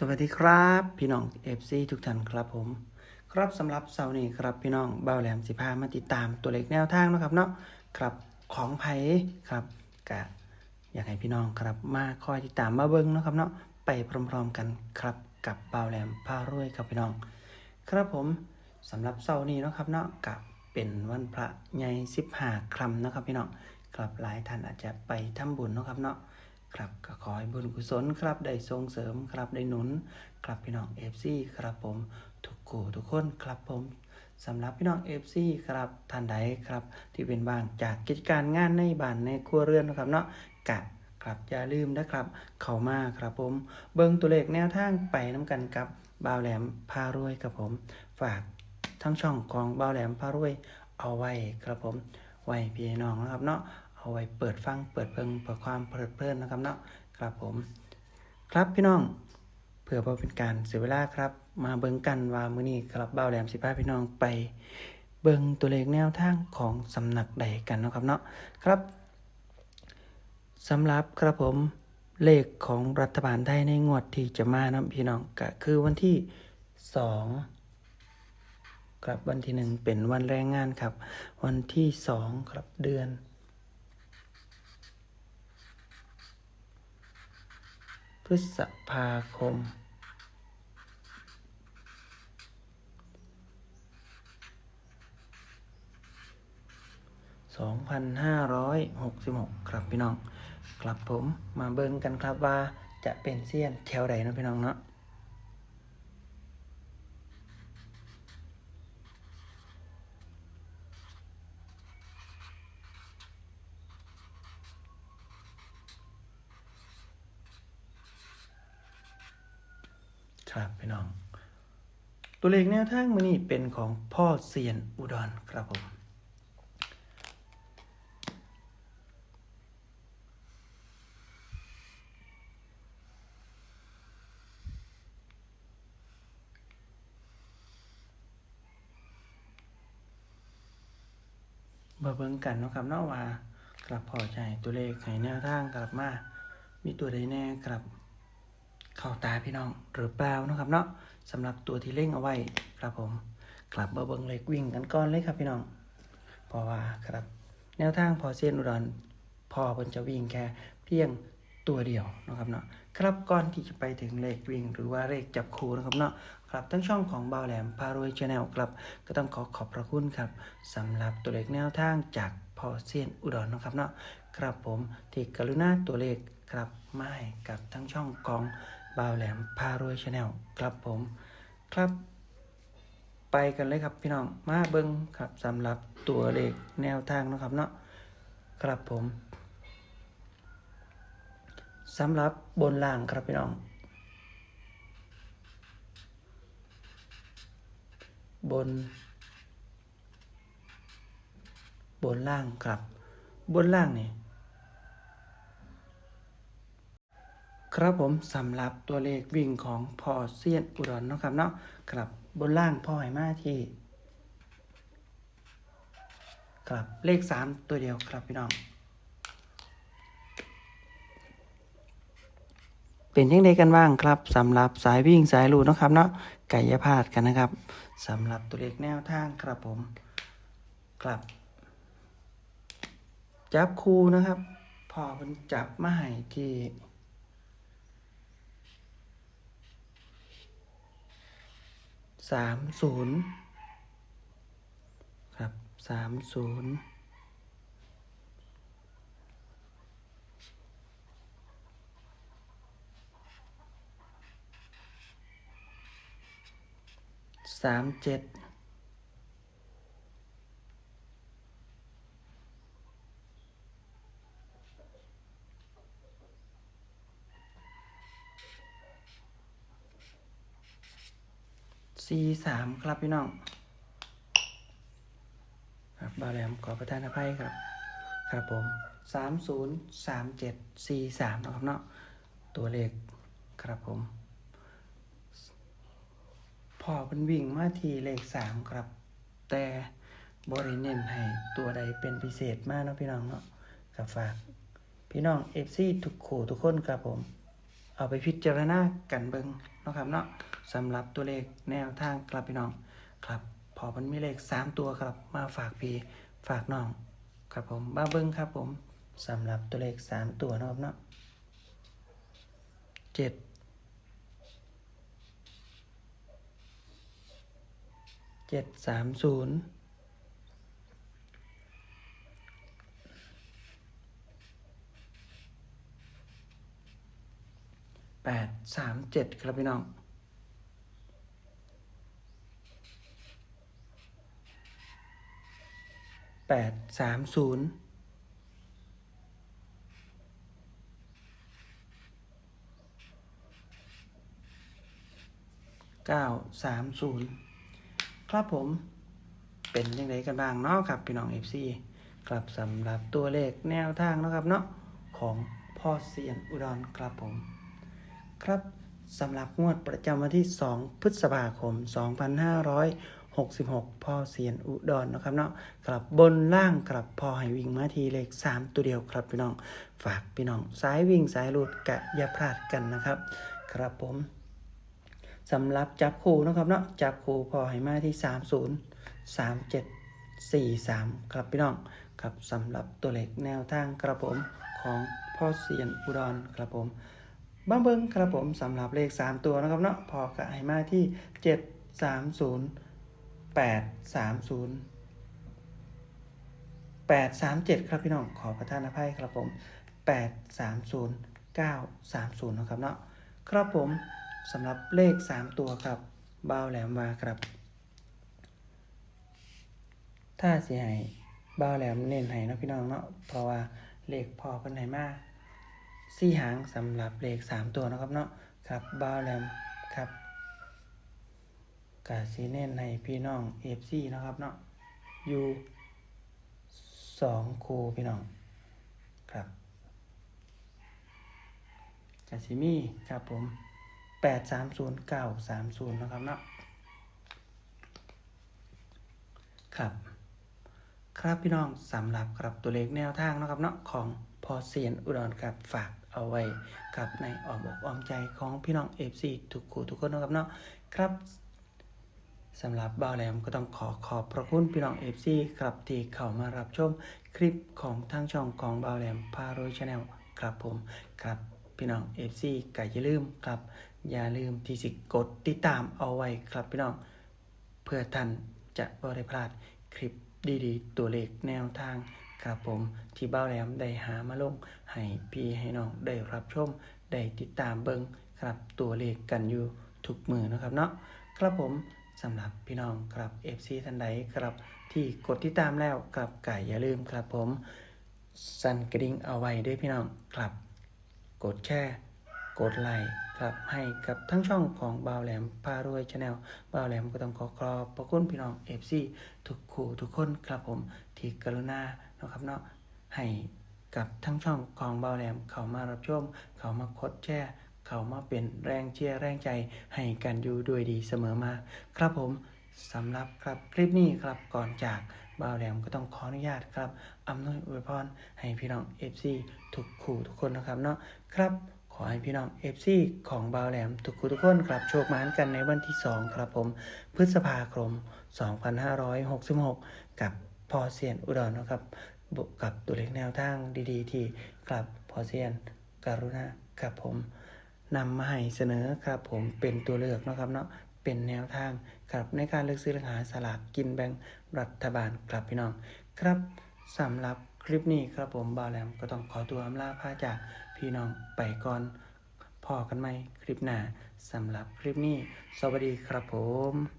สวัสดีครับ พี่น้องเอฟซีทุกท่านครับผม ครับสำหรับเสาร์นี้ครับพี่น้องเบ้าแหลมสิพามาติดตามตัวเลขแนวทางนะครับเนาะครับของไผครับกะอยากให้พี่น้องครับมาคอยติดตามมาเบิ้งเนาะครับเนาะไปพร้อมๆกันครับกับเบ้าแหลมพารวยครับพี่น้อง ครับผมสำหรับเสาร์นี้เนาะครับเนาะกับเป็นวันพระใหญ่สิบห้าคำนะครับพี่น้องครับหลายท่านอาจจะไปทำบุญเนาะครับเนาะ ครับก็ขอให้บุญกุศลครับได้ส่งเสริมครับได้หนุนครับพี่น้องเอฟซีครับผมทุกคู่ทุกคนครับผมสำหรับพี่น้องเอฟซีครับท่านใดครับ ที่เป็นบ้างจากกิจการงานในบ้านในครัวเรือนนะครับเนาะกะครับอย่าลืมนะครับ เข้ามาครับผม เบิ่งตัวเลขแนวทางไปน้กันกับบ่าวแหลมพารวยครับผม ฝากทั้งช่องของบ่าวแหลมพารวยเอาไว้ครับผม ไว้พี่น้องนะครับเนาะ เอาไว้เปิดฟังเปิดเพิงเพื่อความเพลิดเพลินนะครับเนาะครับผม ครับพี่น้องเพื่อบ่เป็นการเสียเวลาครับ มาเบิ่งกันว่ามื้อนี้ครับบ่าวแหลมสิพาพี่น้องไป เบิ่งตัวเลขแนวทางของสำนักใดกันนะครับเนาะครับสำหรับครับผมเลขของรัฐบาลไทยในงวดที่จะมานะพี่น้องก็คือวันที่สองครับวันที่หนึ่งเป็นวันแรงงานครับ วันที่สองครับเดือน พฤษภาคม สองพันห้าร้อยหกสิบหกครับพี่น้อง ครับผมมาเบิ่งกันครับว่าจะเป็นเสี้ยนแถวใดเนะพี่น้องเนาะ ครับพี่น้อง ตัวเลขแนวทางมือนี้เป็นของพ่อเซียนอุดรครับผม มาเบิ่งกันเนาะครับเนาะว่า กลับพอใจตัวเลขให้แนวทางกลับมา มีตัวใดแน่ครับ เข้าตาพี่น้องหรือเปล่านะครับเนาะสำหรับตัวที่เล่งเอาไว้ครับผมกลับมาเบิ่งเลขวิ่งกันก่อนเลยครับพี่น้องเพราะว่าครับ แนวทางพอเซียนอุดรพอเพิ่นจะวิ่งแค่เพียงตัวเดียวนะครับเนาะครับก่อนที่จะไปถึงเลขวิ่ง หรือว่าเลขจับคู่นะครับเนาะครับทั้งช่องของบ่าวแหลมพารวยชาแนลครับก็ต้องขอขอบพระคุณครับสำหรับตัวเลขแนวทางจากพอเซียนอุดรนะครับเนาะครับผมที่กรุณาตัวเลขครับมาให้กับทั้งช่องของ บ่าวแหลมพารวยชาแนลครับผมครับ ไปกันเลยครับพี่น้องมาเบิ้งครับสำหรับตัวเลขแนวทางนะครับเนาะครับผมสำหรับบนล่างครับพี่น้อง บน บนล่างครับ บนล่างนี่ ครับผมสำหรับตัวเลขวิ่งของพอเซียนอุดรนะครับเนาะครับบนล่างพ่อให้มาที่ครับเลขสามตัวเดียวครับพี่น้อง เป็นยังไงกันบ้างครับสำหรับสายวิ่งสายลูดเนะครับเนาะไก่ยาพาดกันนะครับสำหรับตัวเลขแนวทางครับผมครับจับคู่นะครับ พอมันจับมาให้ที่ สามศูนย์ครับสามศูนย์สามเจ็ด สี่สามครับพี่น้อง ครับบาแหลมขอประทานอภัยครับ ครับผมสามศูนย์สามเจ็ดสี่สามนะครับเนาะ ตัวเลขครับผม พอเป็นวิ่งมาทีเลขสามครับ แต่บริเน้นให้ตัวใดเป็นพิเศษมากนะพี่น้องเนาะกับฝาก พี่น้องเอฟซีทุกขู่ทุกคนครับผม เอาไปพิจารณากันเบิงนะครับเนาะสำหรับตัวเลขแนวทางครับพี่น้องครับพอมันมีเลขสามตัวครับมาฝากพี่ฝากน้อง ครับผมบ้าเบิ้งครับผมสำหรับตัวเลขสามตัวนะครับเนาะเจ็ดเจ็ดสามศูนย์ แปดสามเจ็ดครับพี่น้อง แปดสามศูนย์เก้าสามศูนย์ครับผมเป็นยังไงกันบ้างเนาะครับพี่น้องเอฟซีครับสำหรับตัวเลขแนวทางเนาะครับเนาะของพ่อเซียนอุดรครับผม ครับสำหรับงวดประจำวันที่ 2 พฤษภาคม 2566 พ่อเสียนอุดรนะครับเนาะกลับบนล่างกลับพอให้วิ่งมาทีเลข 3 ตัวเดียวครับพี่น้อง ฝากพี่น้องสายวิ่งสายหลุดกะอย่าพลาดกันนะครับ ครับผมสำหรับจับคู่นะครับเนาะจับคู่พอให้มาที่ 30 37 43 ครับพี่น้องครับสำหรับตัวเลขแนวทางกระผมของพ่อเสียนอุดรครับผม บ้างเบิ้งครับผมสำหรับเลข 3 ตัวนะครับเนาะพอกะให้มาที่ 7 3 0 8 3 0 8 3 7 ครับพี่น้องขอประทานอภัยครับผม 8 3 0 9 3 0นะครับเนาะครับผมสำหรับเลข 3 ตัวครับบ้าวแหลมวาครับ ถ้าเสียหายบ้าวแหลมเน้นให้เนะพี่น้องเนาะเพราะว่าเลขพอเป็นไหนมา สี่หางสำหรับเลขสามตัวนะครับเนาะครับบ้าแรมครับกาซีเน่นในพี่น้องเอฟซีนะครับเนาะอยู่สองคูพี่น้องครับกาซิมีครับผมแปดสามศูนย์เก้าสามศูนย์นะครับเนาะครับ ครับพี่น้องสำหรับครับตัวเลขแนวทางนะครับเนาะของพอเซียนอุดรครับฝาก เอาไว้กับในอ้อมอกอ้อมใจของพี่น้องเอฟซีทุกคู่ทุกคนนะครับเนาะครับสำหรับบ่าวแหลมก็ต้องขอขอบพระคุณพี่น้องเอฟซีครับที่เข้ามารับชมคลิปของทางช่องของบ่าวแหลมพาโรยชาแนลครับผมครับพี่น้องเอฟซีก็อย่าลืมครับอย่าลืมที่สิกดติดตามเอาไว้ครับพี่น้องเพื่อท่านจะบ่ได้พลาดคลิปดีๆ ตัวเลขแนวทาง ครับผมที่เบ้าแหลมได้หามาลงให้พี่ให้น้องได้รับชมได้ติดตามเบิงครับตัวเลขกันอยู่ทุกมือนะครับเนาะครับผมสำหรับพี่น้องครับ FC ท่านใดครับ ที่กดติดตามแล้วครับไก่อย่าลืมครับผมสั่นกระดิ่งเอาไว้ด้วยพี่น้องครับ กดแชร์ กดไลค์ ครับให้กับทั้งช่องของบ่าวแหลมพารวยชาแนลบ่าวแหลมก็ต้องขอขอบพระคุณพี่น้องเอฟซีทุกคู่ทุกคนครับผมที่กรุณานะครับเนาะให้กับทั้งช่องของบ่าวแหลมเขามารับชม เขามากดแชร์เขามาเป็นแรงเชียร์แรงใจให้กันอยู่ด้วยดีเสมอมา ครับผมสำหรับครับคลิปนี้ครับก่อนจากบ่าวแหลมก็ต้องขออนุญาตครับอำนวยอวยพรให้พี่น้อง FC ทุกคู่ทุกคนนะครับเนาะครับ อให้พี่น้อง FC ของบาวแหลมทุกคนทุกคนครับโชคมานกันในวันที่ 2 ครับผม พฤษภาคม 2566 กับพอเซียนอุดรนะครับบวกกับตัวเลขแนวทางดีๆ ที่กลับพอเซียนการุณาครับผมนำมาให้เสนอครับผมเป็นตัวเลือกนะครับเนาะเป็นแนวทางครับในการเลือกซื้อเลือหาสลากกินแบ่งรัฐบาลครับพี่น้อง ครับสำหรับคลิปนี้ครับผมบาวแหลมก็ต้องขอตัวอำลาพาจาก พี่น้องไปก่อนพอกันไหมคลิปหน้าสำหรับคลิปนี้ สวัสดีครับผม